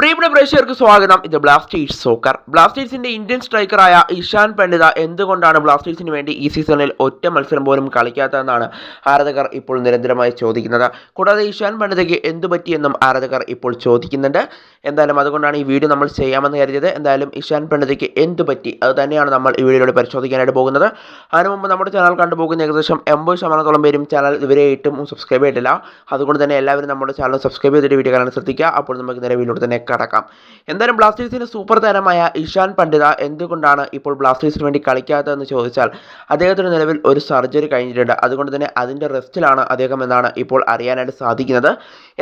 പ്രിയപ്പെട്ട പ്രേക്ഷകർക്ക് സ്വാഗതം. ഇത് ബ്ലാസ്റ്റേഴ്സ് സോക്കർ ബ്ലാസ്റ്റേഴ്സിന്റെ ഇന്ത്യൻ സ്ട്രൈക്കറായ ഇഷാൻ പണ്ഡിത എന്തുകൊണ്ടാണ് ബ്ലാസ്റ്റേഴ്സിന് വേണ്ടി ഈ സീസണിൽ ഒറ്റ മത്സരം പോലും കളിക്കാത്തതെന്നാണ് ആരാധകർ ഇപ്പോൾ നിരന്തരമായി ചോദിക്കുന്നത്. കൂടാതെ ഇഷാൻ പണ്ഡിതയ്ക്ക് എന്തു പറ്റിയെന്നും ആരാധകർ ഇപ്പോൾ ചോദിക്കുന്നുണ്ട്. എന്തായാലും അതുകൊണ്ടാണ് ഈ വീഡിയോ നമ്മൾ ചെയ്യാമെന്ന് കരുതിയത്. എന്തായാലും ഇഷാൻ പണ്ഡിതയ്ക്ക് എന്തു പറ്റി? അത് തന്നെയാണ് നമ്മൾ ഈ വീഡിയോയിലൂടെ പരിശോധിക്കാനായിട്ട് പോകുന്നത്. അതിനു മുമ്പ് നമ്മുടെ ചാനൽ കണ്ടുപോകുന്ന ഏകദേശം എൺപത് ശതമാനത്തോളം പേരും ചാനൽ ഇതുവരെ ഇട്ടും സബ്സ്ക്രൈബ് ചെയ്തിട്ടില്ല. അതുകൊണ്ട് തന്നെ എല്ലാവരും നമ്മുടെ ചാനൽ സബ്സ്ക്രൈബ് ചെയ്തിട്ട് വീഡിയോ കാണാൻ ശ്രദ്ധിക്കുക. അപ്പോൾ നമുക്ക് നിലവിലൂടെ തന്നെ കടക്കാം. എന്തായാലും ബ്ലാസ്റ്റേഴ്സിന്റെ സൂപ്പർ താരമായ ഇഷാൻ പണ്ഡിത എന്തുകൊണ്ടാണ് ഇപ്പോൾ ബ്ലാസ്റ്റേഴ്സിന് വേണ്ടി കളിക്കാത്തതെന്ന് ചോദിച്ചാൽ അദ്ദേഹത്തിന് നിലവിൽ ഒരു സർജറി കഴിഞ്ഞിട്ടുണ്ട്. അതുകൊണ്ട് തന്നെ അതിന്റെ റെസ്റ്റിലാണ് അദ്ദേഹം എന്നാണ് ഇപ്പോൾ അറിയാനായിട്ട് സാധിക്കുന്നത്.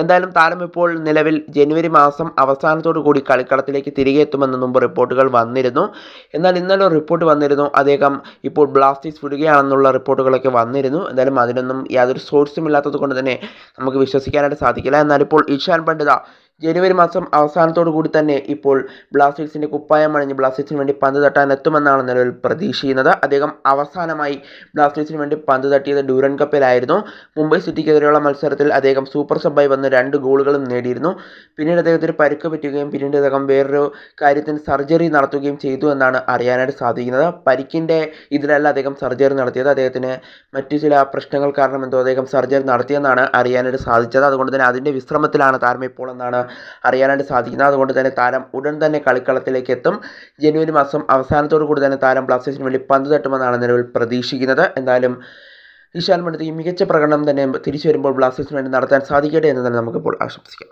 എന്തായാലും താരം ഇപ്പോൾ നിലവിൽ ജനുവരി മാസം അവസാനത്തോടു കൂടി കളിക്കളത്തിലേക്ക് തിരികെ എത്തുമെന്ന് മുമ്പ് റിപ്പോർട്ടുകൾ വന്നിരുന്നു. എന്നാൽ ഇന്നലെ റിപ്പോർട്ട് വന്നിരുന്നു. അദ്ദേഹം ഇപ്പോൾ ബ്ലാസ്റ്റേഴ്സ് വിടുകയാണെന്നുള്ള റിപ്പോർട്ടുകളൊക്കെ വന്നിരുന്നു. എന്തായാലും അതിനൊന്നും യാതൊരു സോഴ്സും ഇല്ലാത്തത് കൊണ്ട് തന്നെ നമുക്ക് വിശ്വസിക്കാനായിട്ട് സാധിക്കില്ല. എന്നാൽ ഇപ്പോൾ ഇഷാൻ പണ്ഡിത ജനുവരി മാസം അവസാനത്തോടു കൂടി തന്നെ ഇപ്പോൾ ബ്ലാസ്റ്റേഴ്സിന്റെ കുപ്പായം അണിഞ്ഞ് ബ്ലാസ്റ്റേഴ്സിന് വേണ്ടി പന്ത് തട്ടാൻ എത്തുമെന്നാണ് നിലവിൽ പ്രതീക്ഷിക്കുന്നത്. അദ്ദേഹം അവസാനമായി ബ്ലാസ്റ്റേഴ്സിന് വേണ്ടി പന്ത് തട്ടിയത് ഡ്യൂറൻ കപ്പിലായിരുന്നു. മുംബൈ സിറ്റിക്കെതിരെയുള്ള മത്സരത്തിൽ അദ്ദേഹം സൂപ്പർ സബായി വന്ന് രണ്ട് ഗോളുകളും നേടിയിരുന്നു. പിന്നീട് അദ്ദേഹത്തിന് പരുക്ക് പറ്റുകയും പിന്നീട് അദ്ദേഹം വേറൊരു കാര്യത്തിന് സർജറി നടത്തുകയും ചെയ്തു എന്നാണ് അറിയാനായിട്ട് സാധിക്കുന്നത്. പരിക്കിന്റെ ഇതിലല്ല അദ്ദേഹം സർജറി നടത്തിയത്. അദ്ദേഹത്തിന് മറ്റു ചില പ്രശ്നങ്ങൾ കാരണം എന്തോ അദ്ദേഹം സർജറി നടത്തിയെന്നാണ് അറിയാനായിട്ട് സാധിച്ചത്. അതുകൊണ്ട് തന്നെ അതിന്റെ വിശ്രമത്തിലാണ് താരം ഇപ്പോൾ എന്നാണ് അറിയാനായിട്ട് സാധിക്കുന്നത്. അതുകൊണ്ട് തന്നെ താരം ഉടൻ തന്നെ കളിക്കളത്തിലേക്ക് എത്തും. ജനുവരി മാസം അവസാനത്തോടു കൂടി തന്നെ താരം ബ്ലാസ്റ്റേഴ്സിന് വേണ്ടി പന്ത് തട്ടുമെന്നാണ് നിലവിൽ പ്രതീക്ഷിക്കുന്നത്. എന്തായാലും ഇഷാൻ പണ്ഡിറ്റ് മികച്ച പ്രകടനം തന്നെ തിരിച്ചു വരുമ്പോൾ ബ്ലാസ്റ്റേഴ്സിന് വേണ്ടി നടത്താൻ സാധിക്കട്ടെ എന്ന് തന്നെ നമുക്കിപ്പോൾ ആശംസിക്കാം.